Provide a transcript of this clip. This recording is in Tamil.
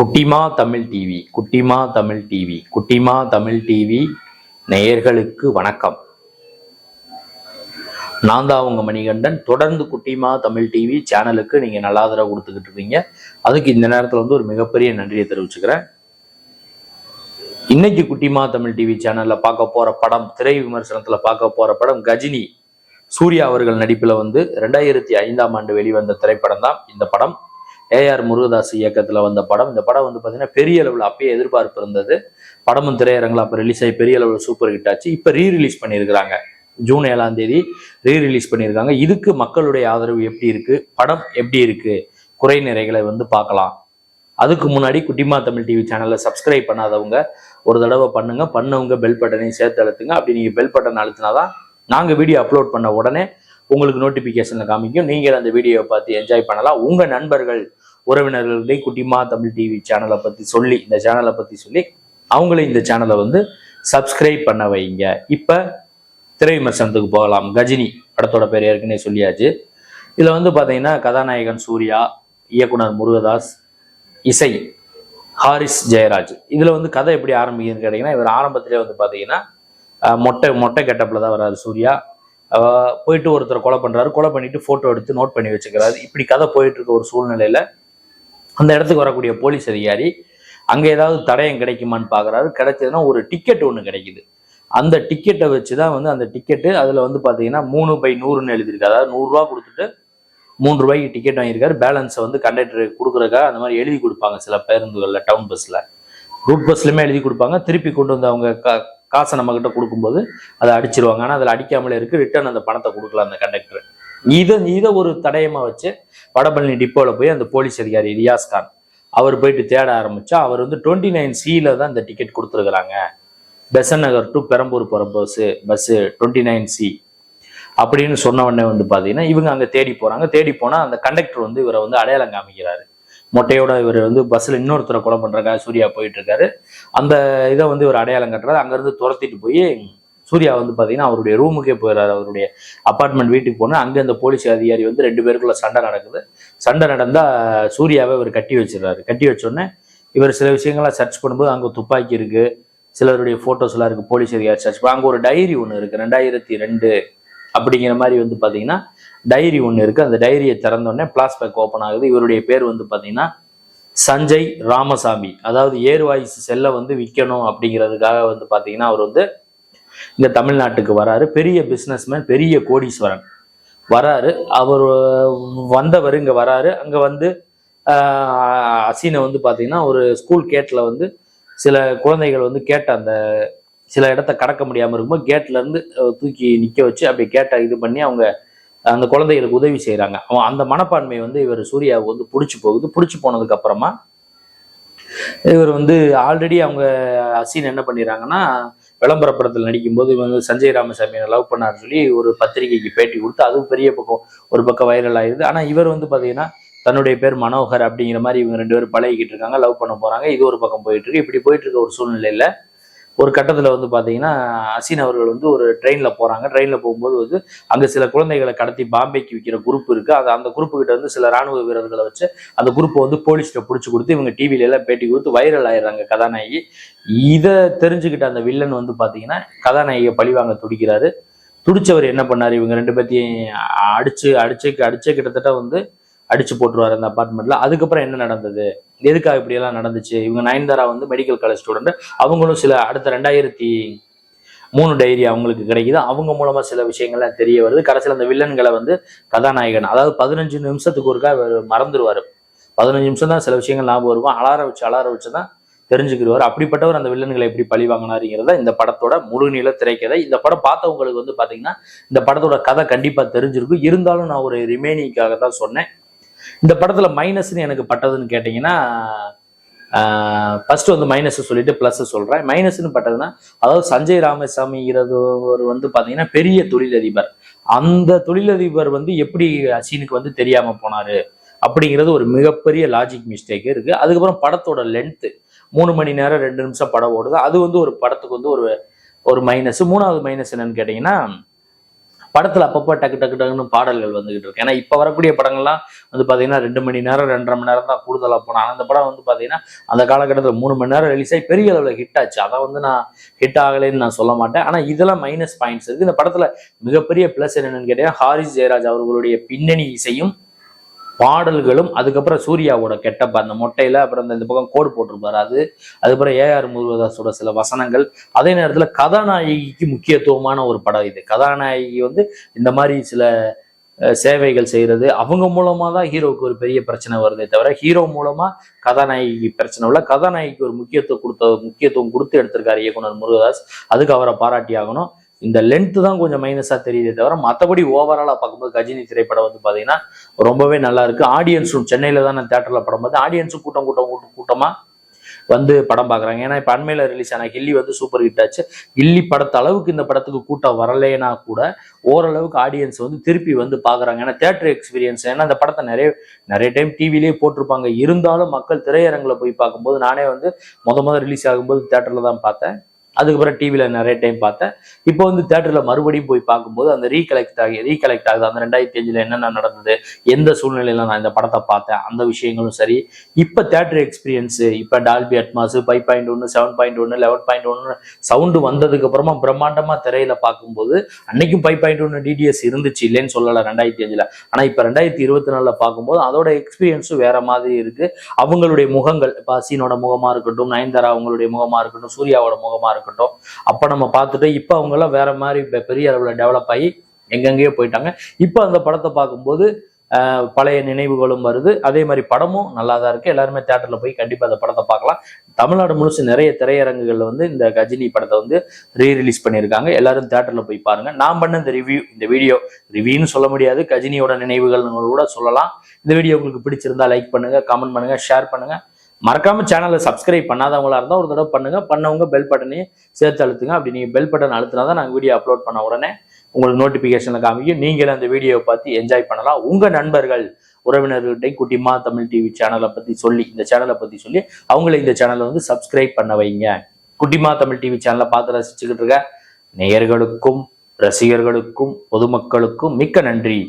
குட்டிமா தமிழ் டிவி குட்டிமா தமிழ் டிவி குட்டிமா தமிழ் டிவி நேயர்களுக்கு வணக்கம். நான் தான் உங்க மணிகண்டன். தொடர்ந்து குட்டிமா தமிழ் டிவி சேனலுக்கு நீங்க நல்லா ஆதரவு கொடுத்துக்கிட்டு இருக்கீங்க. அதுக்கு இந்த நேரத்துல வந்து ஒரு மிகப்பெரிய நன்றியை தெரிவிச்சுக்கிறேன். இன்னைக்கு குட்டிமா தமிழ் டிவி சேனல்ல பார்க்க போற படம் திரை விமர்சனத்துல பார்க்க போற படம் கஜினி. சூர்யா அவர்கள் நடிப்புல வந்து ரெண்டாயிரத்தி ஐந்தாம் ஆண்டு வெளிவந்த திரைப்படம் தான் இந்த படம். ஏஆர் முருகதாஸ் இயக்கத்தில் வந்த படம். இந்த படம் வந்து பார்த்தீங்கன்னா பெரிய அளவில் அப்பயே எதிர்பார்ப்பு இருந்தது. படமும் திரையரங்கில் அப்போ ரிலீஸ் ஆகி பெரிய அளவில் சூப்பர் ஹிட் ஆச்சு. இப்போ ரீ ரிலீஸ் பண்ணியிருக்கிறாங்க. ஜூன் ஏழாம் தேதி ரீ ரிலீஸ் பண்ணியிருக்காங்க. இதுக்கு மக்களுடைய ஆதரவு எப்படி இருக்கு? படம் எப்படி இருக்கு? குறை நிறைகளை வந்து பார்க்கலாம். அதுக்கு முன்னாடி குட்டிமா தமிழ் டிவி சேனலை சப்ஸ்கிரைப் பண்ணாதவங்க ஒரு தடவை பண்ணுங்க. பண்ணவங்க பெல் பட்டனையும் சேர்த்து அழுத்துங்க. அப்படி நீங்கள் பெல் பட்டன் அழுத்தினாதான் நாங்கள் வீடியோ அப்லோட் பண்ண உடனே உங்களுக்கு நோட்டிஃபிகேஷனில் காமிக்கும். நீங்கள் அந்த வீடியோவை பார்த்து என்ஜாய் பண்ணலாம். உங்கள் நண்பர்கள் உறவினர்களே குட்டிமா தமிழ் டிவி சேனலை பத்தி சொல்லி இந்த சேனலை பத்தி சொல்லி அவங்களே இந்த சேனலை வந்து சப்ஸ்கிரைப் பண்ண வைங்க. இப்ப திரை விமர்சனத்துக்கு போகலாம். கஜினி படத்தோட பேர் ஏற்கனவே சொல்லியாச்சு. இதுல வந்து பாத்தீங்கன்னா கதாநாயகன் சூர்யா இயக்குனர் முருகதாஸ் இசை ஹாரிஸ் ஜெயராஜ். இதுல வந்து கதை எப்படி ஆரம்பிக்குதுன்னு கேட்டீங்கன்னா இவர் ஆரம்பத்திலே வந்து பாத்தீங்கன்னா மொட்டை மொட்டை கெட்டப்பில் தான் வராது சூர்யா. போயிட்டு ஒருத்தர் கொலை பண்றாரு. கொலை பண்ணிட்டு போட்டோ எடுத்து நோட் பண்ணி வச்சுக்கிறாரு. இப்படி கதை போயிட்டு இருக்க ஒரு சூழ்நிலையில அந்த இடத்துக்கு வரக்கூடிய போலீஸ் அதிகாரி அங்கே ஏதாவது தடயம் கிடைக்குமான்னு பார்க்குறாரு கிடைச்சதுன்னா ஒரு டிக்கெட் ஒன்று கிடைக்குது. அந்த டிக்கெட்டை வச்சு தான் வந்து அந்த டிக்கெட்டு அதில் வந்து பார்த்தீங்கன்னா மூணு பை நூறுன்னு எழுதியிருக்கு. அதாவது நூறுரூவா கொடுத்துட்டு மூணு ரூபாய்க்கு டிக்கெட் வாங்கியிருக்காரு. பேலன்ஸை வந்து கண்டக்டர் கொடுக்குறக்கா அந்த மாதிரி எழுதி கொடுப்பாங்க சில பேருந்துகளில் டவுன் பஸ்ஸில் ரூட் பஸ்லையுமே எழுதி கொடுப்பாங்க. திருப்பி கொண்டு வந்து அவங்க கா காசை நம்மக்கிட்ட கொடுக்கும்போது அதை அடிச்சிருவாங்க. ஆனால் அதில் அடிக்காமலே இருக்கு. ரிட்டர்ன் அந்த பணத்தை கொடுக்கலாம் அந்த கண்டக்டர் இதை இதை ஒரு தடயமா வச்சு வடபழனி டிப்போவில் போய் அந்த போலீஸ் அதிகாரி ரியாஸ் கான் அவர் போயிட்டு தேட ஆரம்பிச்சா அவர் வந்து டுவெண்ட்டி நைன் சியில தான் இந்த டிக்கெட் கொடுத்துருக்குறாங்க. பெசன் நகர் டு பெரம்பூர் போகிற bus bus twenty nine C அப்படின்னு சொன்ன உடனே வந்து பார்த்தீங்கன்னா இவங்க அங்கே தேடி போகிறாங்க தேடி போனால் அந்த கண்டக்டர் வந்து இவரை வந்து அடையாளம் காமிக்கிறாரு. மொட்டையோட இவர் வந்து பஸ்ஸில் இன்னொருத்தரை கொலை பண்ணுறக்காக சூர்யா போயிட்டு இருக்காரு. அந்த இதை வந்து இவர் அடையாளம் கட்டுறாரு. அங்கேருந்து துரத்திட்டு போய் சூர்யா வந்து பார்த்தீங்கன்னா அவருடைய ரூமுக்கே போயிடுறாரு அவருடைய அப்பார்ட்மெண்ட் வீட்டுக்கு போனால் அங்கே அந்த போலீஸ் அதிகாரி வந்து ரெண்டு பேருக்குள்ள சண்டை நடக்குது. சண்டை நடந்தால் சூர்யாவை இவர் கட்டி வச்சிடுறாரு. கட்டி வச்சோடனே இவர் சில விஷயங்கள்லாம் சர்ச் பண்ணும்போது அங்கே துப்பாக்கி இருக்குது சிலருடைய ஃபோட்டோஸ்லாம் இருக்குது போலீஸ் அதிகாரி சர்ச் அங்கே ஒரு டைரி ஒன்று இருக்குது ரெண்டாயிரத்தி ரெண்டு அப்படிங்கிற மாதிரி வந்து பார்த்தீங்கன்னா டைரி ஒன்று இருக்குது அந்த டைரியை திறந்தோடனே பிளாஸ்பேக் ஓப்பன் ஆகுது. இவருடைய பேர் வந்து பார்த்தீங்கன்னா சஞ்சய் ராமசாமி. அதாவது ஏர்வாய்ஸ் செல்லை வந்து விற்கணும் அப்படிங்கிறதுக்காக வந்து பார்த்தீங்கன்னா அவர் வந்து இந்த தமிழ்நாட்டுக்கு வராரு. பெரிய பிஸ்னஸ்மேன் பெரிய கோடீஸ்வரன். வராரு. அவர் வந்தவர் இங்க வராரு. அங்க வந்து ஆஹ், அசீனை வந்து பாத்தீங்கன்னா ஒரு ஸ்கூல் கேட்ல வந்து சில குழந்தைகள் வந்து கேட்ட அந்த சில இடத்த கடக்க முடியாமல் இருக்கும்போது கேட்ல இருந்து தூக்கி நிற்க வச்சு அப்படி கேட்ட இது பண்ணி அவங்க அந்த குழந்தைகளுக்கு உதவி செய்கிறாங்க அவன் அந்த மனப்பான்மை வந்து இவர் சூர்யாவுக்கு வந்து பிடிச்சி போகுது. பிடிச்சி போனதுக்கு அப்புறமா இவர் வந்து ஆல்ரெடி அவங்க அசீன் என்ன பண்ணிடுறாங்கன்னா விளம்பர படத்தில் நடிக்கும்போது இவங்க வந்து சஞ்சய் ராமசாமியை லவ் பண்ணார் சொல்லி ஒரு பத்திரிகைக்கு பேட்டி கொடுத்து அதுவும் பெரிய பக்கம் ஒரு பக்கம் வைரல் ஆயிருது. ஆனால் இவர் வந்து பார்த்தீங்கன்னா தன்னுடைய பேர் மனோகர் அப்படிங்கிற மாதிரி இவங்க ரெண்டு பேரும் பழகிக்கிட்டு இருக்காங்க லவ் பண்ண போறாங்க. இது ஒரு பக்கம் போயிட்டு இருக்கு. இப்படி போயிட்டு இருக்க ஒரு சூழ்நிலையில ஒரு கட்டத்தில் வந்து பார்த்தீங்கன்னா அசீன் அவர்கள் வந்து ஒரு ட்ரெயினில் போகிறாங்க ட்ரெயினில் போகும்போது வந்து அங்கே சில குழந்தைகளை கடத்தி பாம்பேக்கு விற்கிற குரூப் இருக்குது அது அந்த குரூப்பு கிட்ட வந்து சில ராணுவ வீரர்களை வச்சு அந்த குரூப்பை வந்து போலீஸ்கிட்ட பிடிச்சி கொடுத்து இவங்க டிவில எல்லாம் பேட்டி கொடுத்து வைரல் ஆயிடுறாங்க கதாநாயகி. இதை தெரிஞ்சுக்கிட்ட அந்த வில்லன் வந்து பார்த்தீங்கன்னா கதாநாயகியை பழிவாங்க துடிக்கிறாரு. துடிச்சவர் என்ன பண்ணார்? இவங்க ரெண்டு பேர்த்தையும் அடிச்சு அடிச்சு அடிச்சு கிட்டத்தட்ட வந்து அடிச்சு போட்டுருவாரு அந்த அப்பார்ட்மெண்ட்ல அதுக்கப்புறம் என்ன நடந்தது? எதுக்காக இப்படி எல்லாம் நடந்துச்சு? இவங்க நயன்தாரா வந்து மெடிக்கல் காலேஜ் ஸ்டூடெண்ட் அவங்களும் சில அடுத்த ரெண்டாயிரத்தி மூணு டைரி அவங்களுக்கு கிடைக்குது. அவங்க மூலமா சில விஷயங்கள்லாம் தெரிய வருது. கடைசியில் அந்த வில்லன்களை வந்து கதாநாயகன் அதாவது பதினஞ்சு நிமிஷத்துக்கு ஒருக்கா அவர் மறந்துடுவார் பதினஞ்சு நிமிஷம் தான் சில விஷயங்கள் ஞாபகம் இருக்கும் அலார வச்சு அலார வச்சு தான் தெரிஞ்சுக்கிடுவார். அப்படிப்பட்டவர் அந்த வில்லன்களை எப்படி பழி வாங்கினாருங்கிறத இந்த படத்தோட முழுநீள திரைக்கதை. இந்த படம் பார்த்தவங்களுக்கு வந்து பாத்தீங்கன்னா இந்த படத்தோட கதை கண்டிப்பா தெரிஞ்சிருக்கும். இருந்தாலும் நான் ஒரு ரிமைனிங்காக தான் சொன்னேன். இந்த படத்துல மைனஸ்னு எனக்கு பட்டதுன்னு கேட்டிங்கன்னா ஃபர்ஸ்ட் வந்து மைனஸ் சொல்லிட்டு ப்ளஸ் சொல்றேன். மைனஸ்னு பட்டதுன்னா அதாவது சஞ்சய் ராமசாமிங்கிறது ஒரு வந்து பாத்தீங்கன்னா பெரிய தொழிலதிபர். அந்த தொழிலதிபர் வந்து எப்படி அசீனுக்கு வந்து தெரியாம போனாரு அப்படிங்கிறது ஒரு மிகப்பெரிய லாஜிக் மிஸ்டேக் இருக்கு. அதுக்கப்புறம் படத்தோட லென்த்து மூணு மணி நேரம் ரெண்டு நிமிஷம் படம் ஓடுது. அது வந்து ஒரு படத்துக்கு வந்து ஒரு ஒரு மைனஸ் மூணாவது மைனஸ் என்னன்னு கேட்டிங்கன்னா படத்துல அப்பப்போ டக்கு டக்கு டக்குன்னு பாடல்கள் வந்துகிட்டு இருக்கு. ஏன்னா இப்ப வரக்கூடிய படங்கள்லாம் வந்து பாத்தீங்கன்னா ரெண்டு மணி நேரம் ரெண்டரை மணி நேரம் தான் கூடுதலா போனா அந்த படம் வந்து பாத்தீங்கன்னா அந்த காலகட்டத்தில் மூணு மணி நேரம் ரிலீஸ் ஆகி பெரிய அளவில் ஹிட் ஆச்சு. அதை வந்து நான் ஹிட் ஆகலைன்னு நான் சொல்ல மாட்டேன். ஆனா இதெல்லாம் மைனஸ் பாயிண்ட்ஸ் இருக்கு இந்த படத்துல மிகப்பெரிய பிளஸ் என்னன்னு கேட்டீங்கன்னா ஹாரிஸ் ஜெயராஜ் அவர்களுடைய பின்னணி இசையும் பாடல்களும் அதுக்கப்புறம் சூர்யாவோட கெட்டப்ப அந்த மொட்டையில அப்புறம் இந்த- இந்த பக்கம் கோடு போட்டிருப்பாரு அது. அதுக்கப்புறம் ஏஆர் முருகதாஸோட சில வசனங்கள். அதே நேரத்துல கதாநாயகிக்கு முக்கியத்துவமான ஒரு படம் இது. கதாநாயகி வந்து இந்த மாதிரி சில சேவைகள் செய்கிறது அவங்க மூலமாக தான் ஹீரோவுக்கு ஒரு பெரிய பிரச்சனை வருதே தவிர ஹீரோ மூலமாக கதாநாயகிக்கு பிரச்சனை இல்லை கதாநாயகிக்கு ஒரு முக்கியத்துவம் கொடுத்த முக்கியத்துவம் கொடுத்து எடுத்திருக்காரு இயக்குனர் முருகதாஸ். அதுக்கு அவரை பாராட்டி ஆகணும் இந்த லென்த் தான் கொஞ்சம் மைனஸா தெரியுதே தவிர மற்றபடி ஓவராலாக பார்க்கும்போது கஜினி திரைப்படம் வந்து பார்த்தீங்கன்னா ரொம்பவே நல்லா இருக்கு. ஆடியன்ஸும் சென்னையில தான் நான் தேட்டரில் படம் பார்த்து ஆடியன்ஸும் கூட்டம் கூட்டம் கூட்டம் கூட்டமாக வந்து படம் பார்க்குறாங்க. ஏன்னா இப்போ அண்மையில் ரிலீஸ் ஆன கில்லி வந்து சூப்பர் ஹிட் ஆச்சு. கில்லி படத்த அளவுக்கு இந்த படத்துக்கு கூட்டம் வரலைன்னா கூட ஓரளவுக்கு ஆடியன்ஸ் வந்து திருப்பி வந்து பார்க்குறாங்க. ஏன்னா தேட்டர் எக்ஸ்பீரியன்ஸ் ஏன்னா அந்த படத்தை நிறைய நிறைய டைம் டிவிலேயே போட்டிருப்பாங்க. இருந்தாலும் மக்கள் திரையரங்குல போய் பார்க்கும்போது நானே வந்து முத முத ரிலீஸ் ஆகும்போது தேட்டரில் தான் பார்த்தேன். அதுக்கப்புறம் டிவியில் நிறைய டைம் பார்த்தேன். இப்போ வந்து தேட்டரில் மறுபடியும் போய் பார்க்கும்போது அந்த ரீகலெக்ட் ஆகி ரீகலெக்ட் ஆகுது. அந்த ரெண்டாயிரத்தி அஞ்சில் என்னென்ன நடந்தது எந்த சூழ்நிலையில நான் இந்த படத்தை பார்த்தேன் அந்த விஷயங்களும் சரி. இப்போ தேட்டர் எக்ஸ்பீரியன்ஸு இப்போ டால்பி அட்மாஸ் ஃபைவ் பாயிண்ட் ஒன்று செவன் பாயிண்ட் ஒன்று லெவன் பாயிண்ட் ஒன்று சவுண்டு வந்ததுக்கு அப்புறமா பிரம்மாண்டமா திரையில பார்க்கும்போது அன்னைக்கும் ஃபைவ் பாயிண்ட் ஒன்று டிடிஎஸ் இருந்துச்சு இல்லைன்னு சொல்லலை ரெண்டாயிரத்தி அஞ்சில் ஆனால் இப்போ ரெண்டாயிரத்தி இருபத்தி நாலுல பார்க்கும்போது அதோட எக்ஸ்பீரியன்ஸும் வேற மாதிரி இருக்கு. அவங்களுடைய முகங்கள் இப்போ அசீனோட முகமா இருக்கட்டும் நயன்தாரா அவங்களுடைய முகமா இருக்கட்டும் சூர்யாவோட முகமா இருக்கட்டும் அப்ப நம்ம பார்த்துட்டு இப்போ அவங்க எல்லாம் வேற மாதிரி பெரிய அளவுல டெவலப் ஆகி எங்கெங்கேயோ போயிட்டாங்க. இப்போ அந்த படத்தை பார்க்கும்போது ஆஹ், பழைய நினைவுகளும் வருது. அதே மாதிரி படமும் நல்லா தான் இருக்கு. எல்லாருமே தேட்டர்ல போய் கண்டிப்பா அந்த படத்தை பார்க்கலாம். தமிழ்நாடு முழுசு நிறைய திரையரங்குகள்ல வந்து இந்த கஜினி படத்தை வந்து ரீ ரிலீஸ் பண்ணியிருக்காங்க. எல்லாரும் தேட்டர்ல போய் பாருங்க. நான் பண்ண இந்த ரிவ்யூ இந்த வீடியோ ரிவ்யூன்னு சொல்ல முடியாது. கஜினியோட நினைவுகள் கூட சொல்லலாம். இந்த வீடியோ உங்களுக்கு பிடிச்சிருந்தா லைக் பண்ணுங்க கமெண்ட் பண்ணுங்க ஷேர் பண்ணுங்க. மறக்காம சேனலை சப்ஸ்கிரைப் பண்ணாதவங்களா இருந்தால் ஒரு தடவை பண்ணுங்க. பண்ணவங்க பெல் பட்டனையும் சேர்த்து அழுத்துங்க. அப்படி நீங்க பெல் பட்டன் அழுத்தினா தான் நாங்கள் வீடியோ அப்லோட் பண்ண உடனே உங்களுக்கு நோட்டிபிகேஷன்ல காமிக்கும். நீங்களும் அந்த வீடியோவை பார்த்து என்ஜாய் பண்ணலாம். உங்க நண்பர்கள் உறவினர்கள்ட்டையும் குட்டிமா தமிழ் டிவி சேனலை பத்தி சொல்லி இந்த சேனலை பத்தி சொல்லி அவங்கள இந்த சேனலை வந்து சப்ஸ்கிரைப் பண்ண வைங்க. குட்டிமா தமிழ் டிவி சேனலை பார்த்து ரசிச்சுக்கிட்டு இருக்க நேயர்களுக்கும் ரசிகர்களுக்கும் பொதுமக்களுக்கும் மிக்க நன்றி.